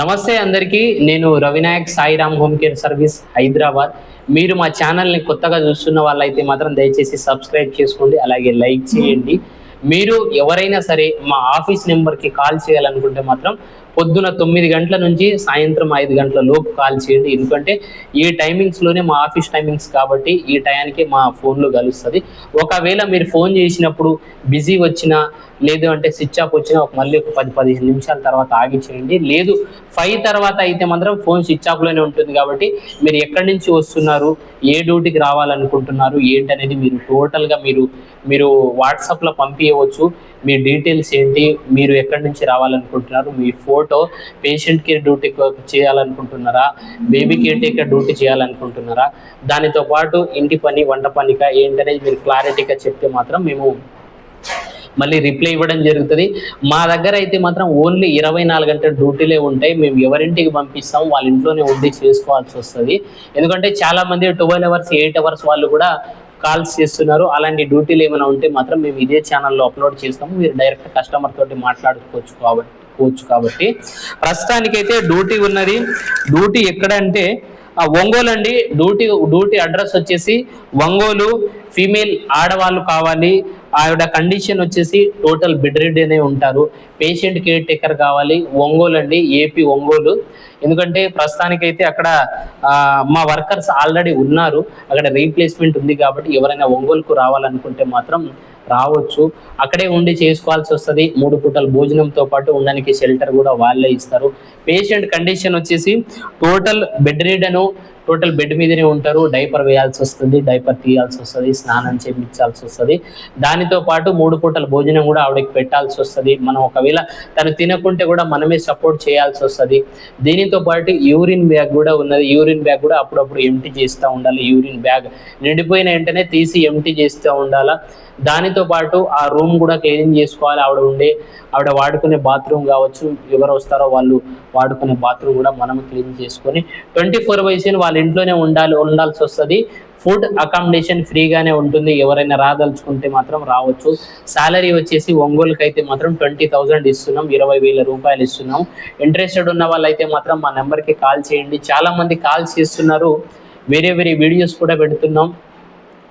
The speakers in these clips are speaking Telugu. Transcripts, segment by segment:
నమస్తే అందరికీ నేను Ravinayak Sairam home care service Hyderabad. మీరు మా ఛానల్ని కొత్తగా చూస్తున్న వాళ్ళైతే మాత్రం దయచేసి సబ్స్క్రైబ్ చేసుకోండి అలాగే లైక్ చేయండి. మీరు ఎవరైనా సరే మా ఆఫీస్ నెంబర్కి కాల్ చేయాలనుకుంటే మాత్రం పొద్దున తొమ్మిది గంటల నుంచి సాయంత్రం ఐదు గంటల లోపు కాల్ చేయండి. ఎందుకంటే ఈ టైమింగ్స్లోనే మా ఆఫీస్ టైమింగ్స్ కాబట్టి ఈ టయానికి మా ఫోన్లో కలుస్తుంది. ఒకవేళ మీరు ఫోన్ చేసినప్పుడు బిజీ వచ్చినా లేదు అంటే స్విచ్ ఆఫ్ వచ్చినా ఒక మళ్ళీ ఒక పది పదిహేను నిమిషాల తర్వాత ఆగి చేయండి. లేదు ఫైవ్ తర్వాత అయితే మాత్రం ఫోన్ స్విచ్ ఆఫ్లోనే ఉంటుంది కాబట్టి మీరు ఎక్కడి నుంచి వస్తున్నారు ఏ డ్యూటీకి రావాలనుకుంటున్నారు ఏంటనేది మీరు టోటల్గా మీరు మీరు వాట్సాప్లో పంపించవచ్చు మీ డీటెయిల్స్ ఏంటి మీరు ఎక్కడి నుంచి రావాలనుకుంటున్నారు మీ phone photo patient care duty చేయాలనుకుంటున్నారా? బేబీ కేర్ టేకర్ డ్యూటీ చేయాలనుకుంటున్నారా? దానితో పాటు ఇంటి పని వంట పనిక ఏంటనేది మీరు క్లారిటీగా చెప్తే మాత్రం మేము మళ్ళీ రిప్లై ఇవ్వడం జరుగుతుంది. మా దగ్గర అయితే మాత్రం ఓన్లీ ఇరవై నాలుగు గంటల డ్యూటీలే ఉంటాయి. మేము ఎవరింటికి పంపిస్తాం వాళ్ళ ఇంట్లోనే ఉండి చేసుకోవాల్సి వస్తుంది. ఎందుకంటే చాలా మంది ట్వెల్వ్ అవర్స్ ఎయిట్ అవర్స్ వాళ్ళు కూడా కాల్స్ చేస్తున్నారు. అలాంటి డ్యూటీలు ఏమైనా ఉంటే మాత్రం మేము ఇదే ఛానల్లో అప్లోడ్ చేస్తాము. మీరు డైరెక్ట్ కస్టమర్ తోటి మాట్లాడుకోవచ్చు కాబట్టి. చెప్పుకోవచ్చు కాబట్టి ప్రస్తుతానికైతే డ్యూటీ ఉన్నది. డ్యూటీ ఎక్కడ అంటే ఒంగోలు అండి. డ్యూటీ డ్యూటీ అడ్రస్ వచ్చేసి ఒంగోలు ఫీమేల్ ఆడవాళ్ళు కావాలి. ఆవిడ కండిషన్ వచ్చేసి టోటల్ బెడ్ రెడ్ అనే ఉంటారు. పేషెంట్ కేర్ టేకర్ కావాలి. ఒంగోలు అండి. ఏపీ ఒంగోలు. ఎందుకంటే ప్రస్తుతానికైతే అక్కడ మా వర్కర్స్ ఆల్రెడీ ఉన్నారు. అక్కడ రీప్లేస్మెంట్ ఉంది కాబట్టి ఎవరైనా ఒంగోలుకు రావాలనుకుంటే మాత్రం రావచ్చు. అక్కడే ఉండి చేసుకోవాల్సి వస్తుంది. మూడు పూటల భోజనంతో పాటు ఉండడానికి షెల్టర్ కూడా వాళ్ళే ఇస్తారు. పేషెంట్ కండిషన్ వచ్చేసి టోటల్ బెడ్ రీడను టోటల్ బెడ్ మీదనే ఉంటారు. డైపర్ వేయాల్సి వస్తుంది. డైపర్ తీయాల్సి వస్తుంది. స్నానం చేయించాల్సి వస్తుంది. దానితో పాటు మూడు పూటల భోజనం కూడా ఆవిడకి పెట్టాల్సి వస్తుంది. మనం ఒకవేళ తను తినకుంటే కూడా మనమే సపోర్ట్ చేయాల్సి వస్తుంది. దీనితో పాటు యూరిన్ బ్యాగ్ కూడా ఉన్నది. యూరిన్ బ్యాగ్ కూడా అప్పుడప్పుడు ఎంటీ చేస్తూ ఉండాలి. యూరిన్ బ్యాగ్ నిండిపోయిన వెంటనే తీసి ఎంటీ చేస్తూ ఉండాలా? దానితో పాటు ఆ రూమ్ కూడా క్లీనింగ్ చేసుకోవాలి. ఆవిడ ఉండే ఆవిడ వాడుకునే బాత్రూమ్ కావచ్చు. ఎవరు వస్తారో వాళ్ళు వాడుకునే బాత్రూమ్ కూడా మనం క్లీన్ చేసుకొని ట్వంటీ ఫోర్ వయసు వాళ్ళు వాళ్ళ ఇంట్లోనే ఉండాలి ఉండాల్సి వస్తుంది. ఫుడ్ అకామిడేషన్ ఫ్రీగానే ఉంటుంది. ఎవరైనా రాదలుచుకుంటే మాత్రం రావచ్చు. సాలరీ వచ్చేసి ఒంగోలుకి అయితే మాత్రం ట్వంటీ థౌజండ్ ఇస్తున్నాం. ఇరవై వేల రూపాయలు ఇస్తున్నాం. ఇంట్రెస్టెడ్ ఉన్న వాళ్ళైతే మాత్రం మా నెంబర్కి కాల్ చేయండి. చాలా మంది కాల్ చేస్తున్నారు. వేరే వేరే వీడియోస్ కూడా పెడుతున్నాం.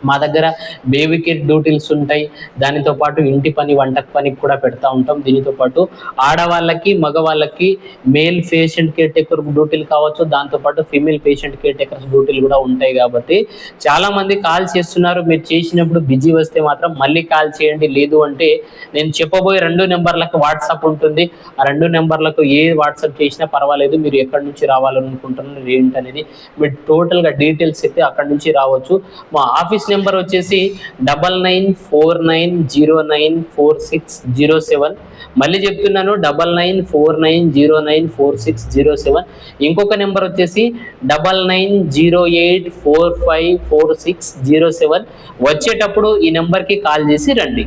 మా దగ్గర బేబీ కిడ్ డ్యూటీస్ ఉంటాయి. దానితో పాటు ఇంటి పని వంట పనికి కూడా పెడతా ఉంటాం. దీనితో పాటు ఆడవాళ్ళకి మగవాళ్ళకి మేల్ పేషెంట్ కేర్ టేకర్ డ్యూటీలు కావచ్చు. దాంతో పాటు ఫీమేల్ పేషెంట్ కేర్ టేకర్స్ డ్యూటీలు కూడా ఉంటాయి కాబట్టి చాలా మంది కాల్ చేస్తున్నారు. మీరు చేసినప్పుడు బిజీ వస్తే మాత్రం మళ్ళీ కాల్ చేయండి. లేదు అంటే నేను చెప్పబోయే రెండు నెంబర్లకు వాట్సాప్ ఉంటుంది. ఆ రెండు నెంబర్లకు ఏ వాట్సాప్ చేసినా పర్వాలేదు. మీరు ఎక్కడి నుంచి రావాలనుకుంటున్నారు ఏంటనేది మీరు టోటల్గా డీటెయిల్స్ అయితే అక్కడి నుంచి రావచ్చు. మా ఆఫీస్ నెంబర్ వచ్చేసి double nine four nine zero nine four six zero seven. మళ్ళీ చెప్తున్నాను double nine four nine zero nine four six zero seven. ఇంకొక నెంబర్ వచ్చేసి double nine zero eight four five four six zero seven. వచ్చేటప్పుడు ఈ నెంబర్కి కాల్ చేసి రండి.